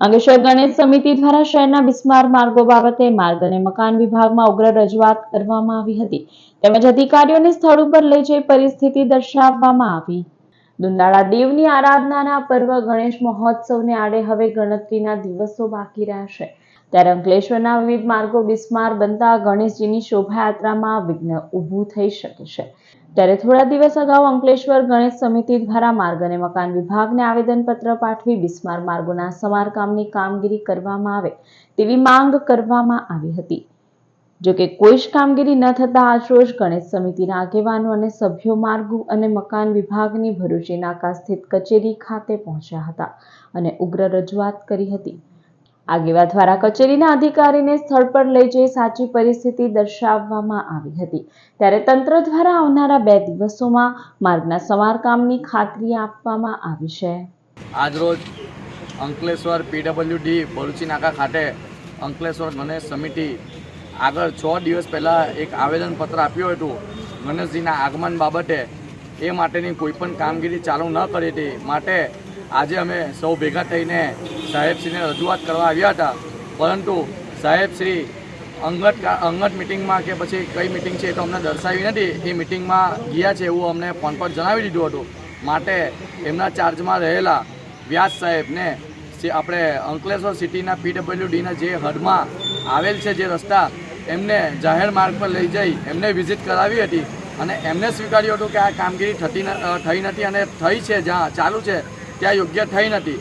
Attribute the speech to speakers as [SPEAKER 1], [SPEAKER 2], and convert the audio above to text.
[SPEAKER 1] અંગેશ્વર ગણેશ સમિતિ દ્વારા શહેરના બિસ્માર માર્ગો બાબતે માર્ગ અને મકાન વિભાગમાં ઉગ્ર રજૂઆત કરવામાં આવી હતી. તેમજ અધિકારીઓને સ્થળ ઉપર લઈ જઈ પરિસ્થિતિ દર્શાવવામાં આવી. દુંદાળા દેવની આરાધનાના પર્વ ગણેશ મહોત્સવને આડે હવે ગણતરીના દિવસો બાકી રહ્યા છે. ત્યારે અંકલેશ્વરના વિવિધ માર્ગો બિસ્માર બનતા ગણેશજીની શોભાયાત્રામાં વિઘ્ન ઊભું થઈ શકે છે. ત્યારે થોડા દિવસ અગાઉ અંકલેશ્વર ગણેશ સમિતિ દ્વારા માર્ગ અને મકાન વિભાગને આવેદનપત્ર પાઠવી બિસ્માર માર્ગોના સમારકામની કામગીરી કરવામાં આવે તેવી માંગ કરવામાં આવી હતી. જોકે કોઈ જ કામગીરી ન થતા આજરોજ ગણેશ સમિતિના આગેવાનો અને સભ્યો માર્ગ અને મકાન વિભાગની ભરૂચી નાકા સ્થિત કચેરી ખાતે પહોંચ્યા હતા અને ઉગ્ર રજૂઆત કરી હતી. આગેવા દ્વારા કચેરીના અધિકારીને સ્થળ પર લઈ જઈ સાચી પરિસ્થિતિ દર્શાવવામાં આવી હતી. ત્યારે તંત્ર દ્વારા આવનારા બે દિવસોમાં માર્ગના સમારકામની ખાતરી આપવામાં આવી છે.
[SPEAKER 2] આજરોજ અંકલેશ્વર પીડબ્લ્યુડી ભરૂચી નાકા ખાતે અંકલેશ્વર ગણેશ સમિતિ આગળ છ દિવસ પહેલાં એક આવેદનપત્ર આપ્યું હતું. ગણેશજીના આગમન બાબતે એ માટેની કોઈપણ કામગીરી ચાલુ ન કરી હતી. માટે આજે અમે સૌ ભેગા થઈને સાહેબશ્રીને રજૂઆત કરવા આવ્યા હતા. પરંતુ સાહેબશ્રી અંગત અંગત મિટિંગમાં કે પછી કઈ મિટિંગ છે એ તો અમને દર્શાવી નથી. એ મિટિંગમાં ગયા છે એવું અમને ફોન પર જણાવી દીધું હતું. માટે એમના ચાર્જમાં રહેલા વ્યાસ સાહેબને આપણે અંકલેશ્વર સિટીના પીડબ્લ્યુડીના જે હદમાં આવેલ છે જે રસ્તા, એમને જાહેર માર્ગ પર લઈ જઈ એમને વિઝિટ કરાવી હતી. અને એમને સ્વીકાર્યું હતું કે આ કામગીરી થતી થઈ નથી અને થઈ છે, જ્યાં ચાલુ છે. ત્યાં યોગ્ય થઈ નથી.